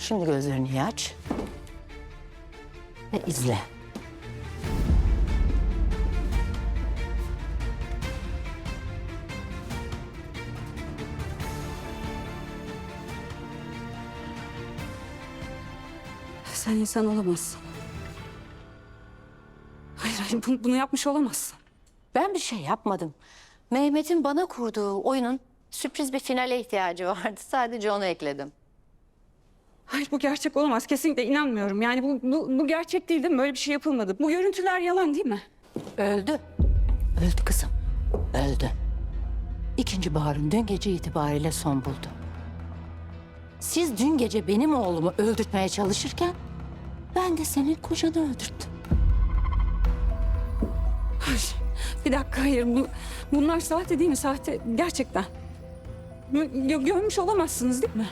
Şimdi gözlerini iyi aç. Ve izle. Sen insan olamazsın. Hayır hayır bunu, bunu yapmış olamazsın. Ben bir şey yapmadım. Mehmet'in bana kurduğu oyunun sürpriz bir finale ihtiyacı vardı. Sadece onu ekledim. Bu gerçek olamaz. Kesinlikle inanmıyorum. Yani bu, bu, bu gerçek değil değil mi? Böyle bir şey yapılmadı. Bu görüntüler yalan değil mi? Öldü. Öldü kızım. Öldü. İkinci baharın dün gece itibariyle son buldu. Siz dün gece benim oğlumu öldürtmeye çalışırken ben de senin kocanı öldürttüm. Hayır. Bir dakika hayır. Bu, bunlar sahte değil mi? Sahte gerçekten. Gö- görmüş olamazsınız değil mi?